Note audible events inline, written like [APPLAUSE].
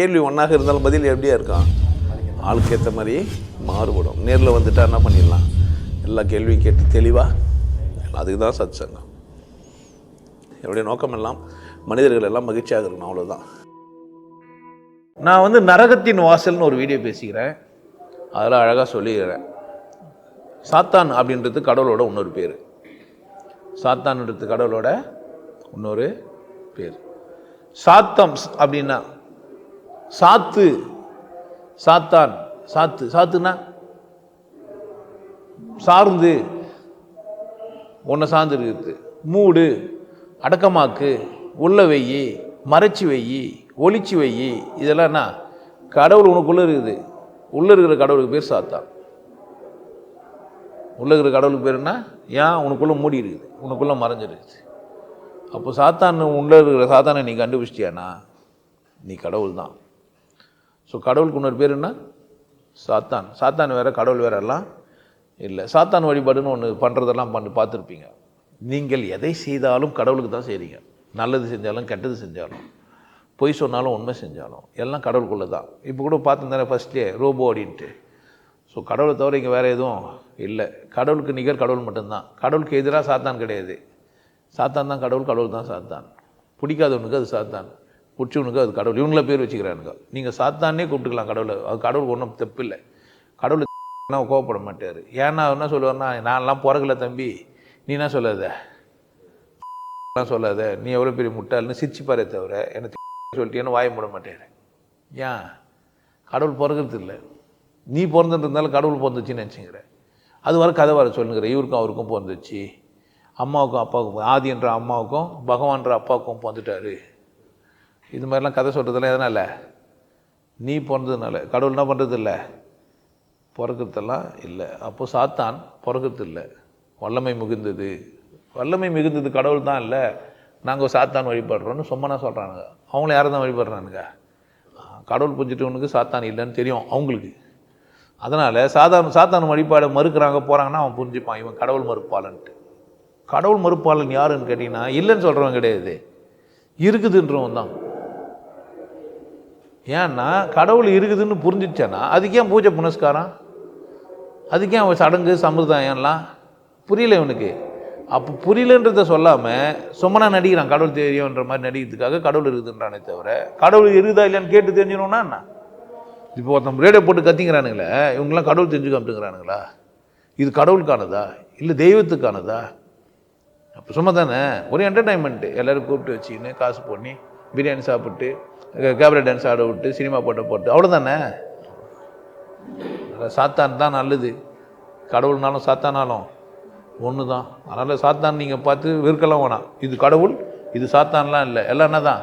கேள்வி ஒன்றாக இருந்தாலும் பதில் எப்படியா இருக்கும்? ஆளுக்கு ஏற்ற மாதிரி மாறுபடும். நேரில் வந்துட்டா என்ன பண்ணிடலாம்? எல்லா கேள்வியும் கேட்டு தெளிவாக அதுக்கு தான் சத் சங்கம் என்னுடைய நோக்கம் எல்லாம் மனிதர்கள் எல்லாம் மகிழ்ச்சியாக இருக்கணும் அவ்வளோதான் நான் வந்து நரகத்தின் வாசல்னு ஒரு வீடியோ பேசிக்கிறேன். அதில் அழகாக சொல்லிக்கிறேன். சாத்தான் அப்படின்றது கடவுளோட இன்னொரு பேர். சாத்தான்ன்றது கடவுளோட இன்னொரு பேர். சாத்தம் அப்படின்னா சாத்து. சாத்தான். சாத்து. சாத்துனா சார்ந்து. உன்னை சார்ந்து இருக்குது மூடு. அடக்கமாக்கு. உள்ள வெய்யி மறைச்சி வெய்யி ஒளிச்சு வெய்யி இதெல்லாம் என்ன? கடவுள் உனக்குள்ளே இருக்குது. உள்ளே இருக்கிற கடவுளுக்கு பேர் சாத்தான். உள்ளே இருக்கிற கடவுளுக்கு பேர் என்ன? ஏன்? உனக்குள்ளே மூடி இருக்குது. உனக்குள்ளே மறைஞ்சிருக்குது அப்போ சாத்தான் உள்ளே இருக்கிற சாத்தானை நீ கண்டுபிடிச்சிட்டியானா நீ கடவுள் தான் ஸோ கடவுளுக்கு இன்னொரு பேர் என்ன? சாத்தான். சாத்தான் வேறு கடவுள் வேறெல்லாம் இல்லை. சாத்தான் வழிபாடுன்னு ஒன்று பண்ணுறதெல்லாம் பண்ணி பார்த்துருப்பீங்க. நீங்கள் எதை செய்தாலும் கடவுளுக்கு தான் செய்கிறீங்க நல்லது செஞ்சாலும் கெட்டது செஞ்சாலும் பொய் சொன்னாலும் உண்மை செஞ்சாலும் எல்லாம் கடவுளுக்குள்ளே தான். இப்போ கூட பார்த்துருந்தானே ஃபஸ்ட்டே ரோபோ அப்படின்ட்டு. ஸோ கடவுளை தவிர இங்கே வேறு எதுவும் இல்லை. கடவுளுக்கு நிகர் கடவுள் மட்டும்தான். கடவுளுக்கு எதிராக சாத்தான் கிடையாது. சாத்தான் தான் கடவுள் கடவுள் தான் சாத்தான். பிடிக்காதவனுக்கு அது சாத்தான். பிடிச்சவனுக்கு அது கடவுள். இவங்கள பேர் வச்சுக்கிறானுங்க. நீங்கள் சாத்தானே கூப்பிட்டுக்கலாம் கடவுளை. அது கடவுள் ஒன்றும் தப்பு இல்லை கடவுள் நான் கோவப்பட மாட்டார். ஏன்னா அவர் என்ன சொல்லுவார்னா நான்லாம் பிறகுல தம்பி. நீ என்ன சொல்லாத? [LAUGHS] சொல்லாத. நீ எவ்வளோ பெரிய முட்டாள்னு சிரிச்சுப்பாரே தவிர எனக்கு [LAUGHS] சொல்லிட்டேன்னு வாய போட மாட்டேன் ஏன்? கடவுள் பிறகுறது இல்லை. நீ பிறந்துட்டு கடவுள் பிறந்துச்சுன்னு நினச்சிங்கிற அது வர கதை வர சொல்லுங்கிற. இவருக்கும் அவருக்கும் பிறந்துச்சு. அம்மாவுக்கும் அப்பாவுக்கும் ஆதி என்ற அம்மாவுக்கும் பகவான்ற அப்பாவுக்கும் பிறந்துட்டாரு. இது மாதிரிலாம் கதை சொல்கிறதுலாம் எதனால்? நீ பிறந்ததுனால கடவுள் என்ன பண்ணுறது இல்லை பிறக்கிறதெல்லாம் இல்லை. அப்போது சாத்தான் பிறக்கிறது இல்லை வல்லமை மிகுந்தது. வல்லமை மிகுந்தது கடவுள் தான் இல்லை. நாங்கள் சாத்தான் வழிபடுறோன்னு சும்மா சொல்கிறானுங்க அவங்கள யாரை தான் வழிபடுறானுங்க? கடவுள் புரிஞ்சிட்டவனுக்கு சாத்தான் இல்லைன்னு தெரியும் அவங்களுக்கு. அதனால் சாதாரண சாத்தான் வழிபாடை மறுக்கிறாங்க போகிறாங்கன்னா அவன் புரிஞ்சுப்பான் இவன் கடவுள் மறுப்பாளன்ட்டு. கடவுள் மறுப்பாளன் யாருன்னு கேட்டிங்கன்னா இல்லைன்னு சொல்கிறவன் கிடையாது. இருக்குதுன்றவன் தான். ஏன்னா கடவுள் இருக்குதுன்னு புரிஞ்சிச்சேன்னா அதுக்கு ஏன் பூஜை புனஸ்காரம்? அதுக்கே அவன் சடங்கு சம்பிரதாயம்லாம்? புரியல இவனுக்கு. அப்போ புரியலன்றதை சொல்லாமல் சும்மனாக நடிக்கிறான் கடவுள் தெரியும்ன்ற மாதிரி நடிக்கிறதுக்காக கடவுள் இருக்குதுன்றானே தவிர கடவுள் இருக்குதா இல்லையான்னு கேட்டு தெரிஞ்சிடணும்னா என்ன? இப்போ ஒருத்தன் ரேடியோ போட்டு கத்திங்கிறானுங்களே இவங்கெல்லாம் கடவுள் தெரிஞ்சு காமிட்டுங்கிறானுங்களா இது கடவுளுக்கானதா? இல்லை தெய்வத்துக்கானதா? அப்போ சும்மா தானே ஒரு என்டர்டைன்மெண்ட்டு எல்லோரும் கூப்பிட்டு வச்சுக்கின்னு காசு பண்ணி பிரியாணி சாப்பிட்டு கேபரே டான்ஸ் ஆட விட்டு சினிமா போட்ட போட்டு அவ்வளோதானே சாத்தான் தான் நல்லது. கடவுள்னாலும் சாத்தானாலும் ஒன்று தான் அதனால் சாத்தான் நீங்கள் பார்த்து வெறுக்கலாம் வேணாம். இது கடவுள் இது சாத்தான்லாம் இல்லை. எல்லாம் என்ன தான்